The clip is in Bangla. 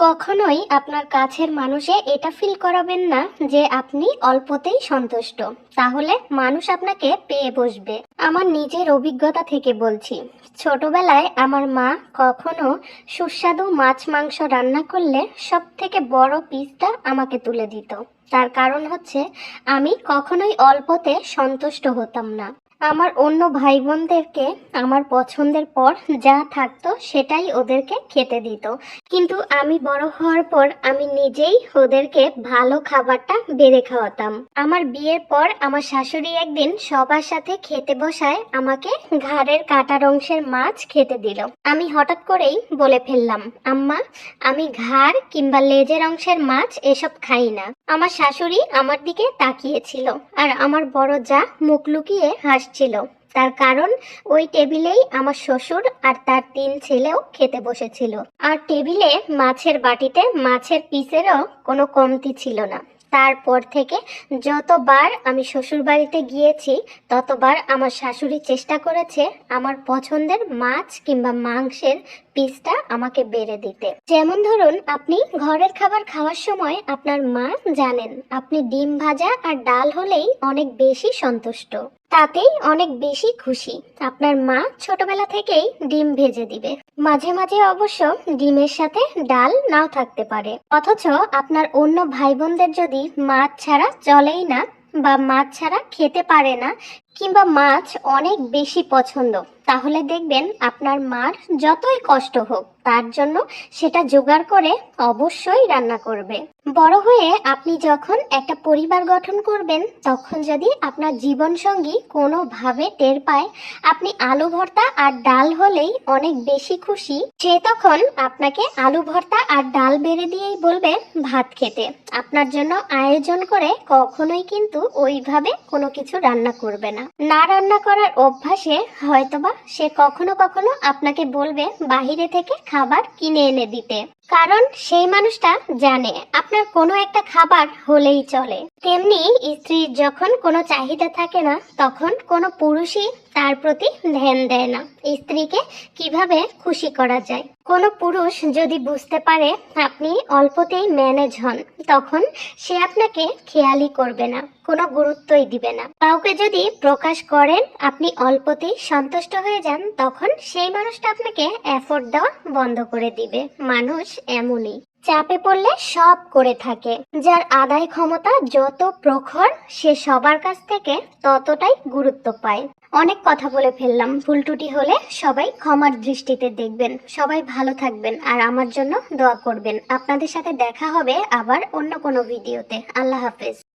কখনোই আপনার কাছের মানুষে এটা ফিল করাবেন না যে আপনি অল্পতেই সন্তুষ্ট। তাহলে মানুষ আপনাকে পেয়ে বসবে। আমার নিজের অভিজ্ঞতা থেকে বলছি। ছোটবেলায় আমার মা কখনো সুস্বাদু মাছ মাংস রান্না করলে সব থেকে বড় পিসটা আমাকে তুলে দিত। তার কারণ হচ্ছে আমি কখনোই অল্পতে সন্তুষ্ট হতাম না। আমার অন্য ভাই বোনদেরকে আমার পছন্দের পর যা থাকতো সেটাই ওদেরকে খেতে দিত। কিন্তু আমি বড় হওয়ার পর আমি নিজেই ওদেরকে ভালো খাবারটা বেড়ে খাওয়াতাম। আমার বিয়ের পর আমার শাশুড়ি একদিন সবার সাথে খেতে বসায় আমাকে ঘাড়ের কাটার অংশের মাছ খেতে দিল। আমি হঠাৎ করেই বলে ফেললাম, আম্মা, আমি ঘাড় কিংবা লেজের অংশের মাছ এসব খাই না। আমার শাশুড়ি আমার দিকে তাকিয়েছিল আর আমার বড় যা মুখ লুকিয়ে হাসছিল তার কারণ, ওই টেবিলেই আমার শ্বশুর আর তার তিন ছেলেও খেতে বসেছিল। আর টেবিলে মাছের বাটিতে মাছের পিসেরও কোনো কমতি ছিল না। তারপর থেকে যতবার আমি শ্বশুর বাড়িতে গিয়েছি, ততবার আমার শাশুড়ি চেষ্টা করেছে আমার পছন্দের মাছ কিংবা মাংসের পিসটা আমাকে বেড়ে দিতে। যেমন ধরুন, আপনি ঘরের খাবার খাওয়ার সময় আপনার মা জানেন, আপনি ডিম ভাজা আর ডাল হলেই অনেক বেশি সন্তুষ্ট। তাতেই অনেক বেশি খুশি। আপনার মা ছোটবেলা থেকেই ডিম ভেজে দিবে। মাঝে মাঝে অবশ্য ডিমের সাথে ডাল নাও থাকতে পারে। অথচ আপনার অন্য ভাই বোনদের যদি মাছ ছাড়া চলেই না বা মাছ ছাড়া খেতে পারে না কিংবা মাছ অনেক বেশি পছন্দ, তাহলে দেখবেন আপনার মার যতই কষ্ট হোক, তার জন্য সেটা জোগাড় করে অবশ্যই রান্না করবে। বড় হয়ে আপনি যখন একটা পরিবার গঠন করবেন, তখন যদি আপনার জীবন সঙ্গী কোনোভাবে টের পায়, আপনি আলু ভর্তা আর ডাল হলেই অনেক বেশি খুশি, সে তখন আপনাকে আলু ভর্তা আর ডাল বেড়ে দিয়েই বলবে ভাত খেতে। আপনার জন্য আয়োজন করে কখনোই কিন্তু ওইভাবে কোনো কিছু রান্না করবে না। না। না রান্না করার অভ্যাসে হয়তোবা সে কখনো কখনো আপনাকে বলবে বাহিরে থেকে খাবার কিনে এনে দিতে। কারণ সেই মানুষটা জানে, আপনার কোনো একটা খাবার হলেই চলে। তেমনি স্ত্রীর যখন কোনো চাহিদা থাকে না, তখন কোনো পুরুষই তার প্রতি ধ্যান দেয় না। স্ত্রীকে কীভাবে খুশি করা যায়? কোনো পুরুষ যদি বুঝতে পারে আপনি অল্পতেই ম্যানেজ হন, তখন সে আপনাকে খেয়ালই করবে না, কোনো গুরুত্বই দিবে না। কাউকে যদি প্রকাশ করেন আপনি অল্পতেই সন্তুষ্ট হয়ে যান, তখন সেই মানুষটা আপনাকে এফোর্ট দেওয়া বন্ধ করে দিবে। মানুষ এমনই। চাপে পড়লে সব করে থাকে। যার আদায় ক্ষমতা যত প্রখর, সে সবার কাছ থেকে ততটাই গুরুত্ব পায়। অনেক কথা বলে ফেললাম। ভুল টুটি হলে সবাই ক্ষমার দৃষ্টিতে দেখবেন। সবাই ভালো থাকবেন আর আমার জন্য দোয়া করবেন। আপনাদের সাথে দেখা হবে আবার অন্য কোনো ভিডিওতে। আল্লাহ হাফেজ।